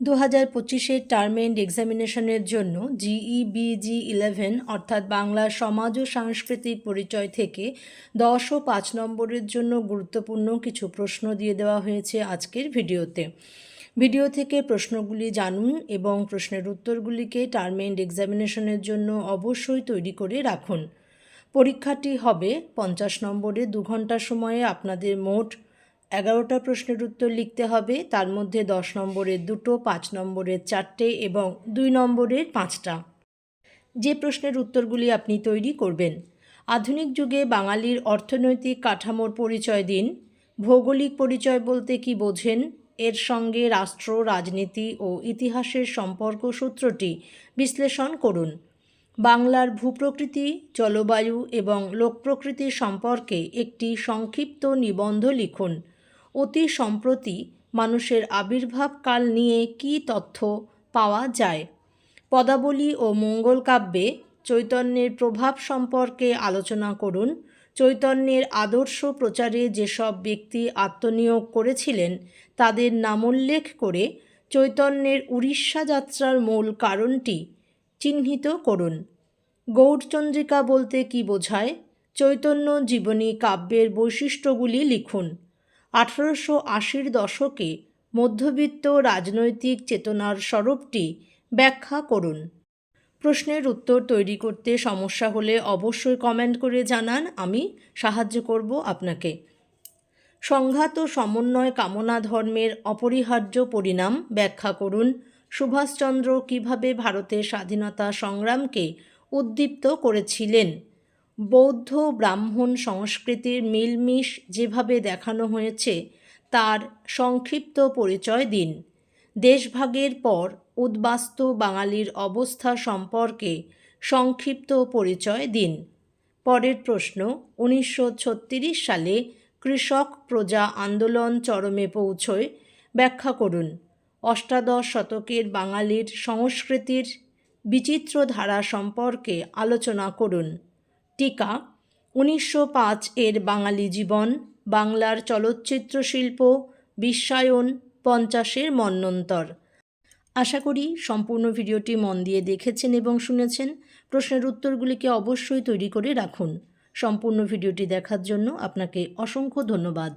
দু হাজার পঁচিশের টার্ম এন্ড এক্সামিনেশনের জন্য জিইবিজি ইলেভেন অর্থাৎ বাংলা সমাজ ও সাংস্কৃতিক পরিচয় থেকে দশ ও পাঁচ নম্বরের জন্য গুরুত্বপূর্ণ কিছু প্রশ্ন দিয়ে দেওয়া হয়েছে আজকের ভিডিওতে। ভিডিও থেকে প্রশ্নগুলি জানুন এবং প্রশ্নের উত্তরগুলিকে টার্ম এন্ড এক্সামিনেশনের জন্য অবশ্যই তৈরি করে রাখুন। পরীক্ষাটি হবে পঞ্চাশ নম্বরে, দু ঘণ্টা সময়ে আপনাদের মোট এগারোটা প্রশ্নের উত্তর লিখতে হবে। তার মধ্যে দশ নম্বরের দুটো, পাঁচ নম্বরের চারটে এবং দুই নম্বরের পাঁচটা। যে প্রশ্নের উত্তরগুলি আপনি তৈরি করবেন। আধুনিক যুগে বাঙালির অর্থনৈতিক কাঠামোর পরিচয় দিন। ভৌগোলিক পরিচয় বলতে কি বোঝেন? এর সঙ্গে রাষ্ট্র, রাজনীতি ও ইতিহাসের সম্পর্ক সূত্রটি বিশ্লেষণ করুন। বাংলার ভূপ্রকৃতি, জলবায়ু এবং লোকপ্রকৃতি সম্পর্কে একটি সংক্ষিপ্ত নিবন্ধ লিখুন। অতি সম্প্রতি মানুষের আবির্ভাবকাল নিয়ে কী তথ্য পাওয়া যায়? পদাবলী ও মঙ্গল কাব্যে চৈতন্যের প্রভাব সম্পর্কে আলোচনা করুন। চৈতন্যের আদর্শ প্রচারে যেসব ব্যক্তি আত্মনিয়োগ করেছিলেন, তাদের নামোল্লেখ করে চৈতন্যের উড়িষ্যা যাত্রার মূল কারণটি চিহ্নিত করুন। গৌড়চন্দ্রিকা বলতে কি বোঝায়? চৈতন্য জীবনী কাব্যের বৈশিষ্ট্যগুলি লিখুন। আঠারোশো আশির দশকে মধ্যবিত্ত রাজনৈতিক চেতনার স্বরূপটি ব্যাখ্যা করুন। প্রশ্নের উত্তর তৈরি করতে সমস্যা হলে অবশ্যই কমেন্ট করে জানান, আমি সাহায্য করব আপনাকে। সংঘাত ও সমন্বয় কামনা ধর্মের অপরিহার্য পরিণাম ব্যাখ্যা করুন। সুভাষচন্দ্র কীভাবে ভারতের স্বাধীনতা সংগ্রামকে উদ্দীপ্ত করেছিলেন? বৌদ্ধ ব্রাহ্মণ সংস্কৃতির মিলমিশ যেভাবে দেখানো হয়েছে, তার সংক্ষিপ্ত পরিচয় দিন। দেশভাগের পর উদ্বাস্তু বাঙালির অবস্থা সম্পর্কে সংক্ষিপ্ত পরিচয় দিন। পরের প্রশ্ন, উনিশশো ছত্রিশ সালে কৃষক প্রজা আন্দোলন চরমে পৌঁছয়, ব্যাখ্যা করুন। অষ্টাদশ শতকের বাঙালির সংস্কৃতির বিচিত্র ধারা সম্পর্কে আলোচনা করুন। টিকা। উনিশশো পাঁচ এর বাঙালি জীবন, বাংলার চলচ্চিত্র শিল্প, বিশ্বায়ন, পঞ্চাশের মন্বন্তর আশা করি সম্পূর্ণ ভিডিওটি মন দিয়ে দেখেছেন এবং শুনেছেন। প্রশ্নের উত্তরগুলিকে অবশ্যই তৈরি করে রাখুন। সম্পূর্ণ ভিডিওটি দেখার জন্য আপনাকে অসংখ্য ধন্যবাদ।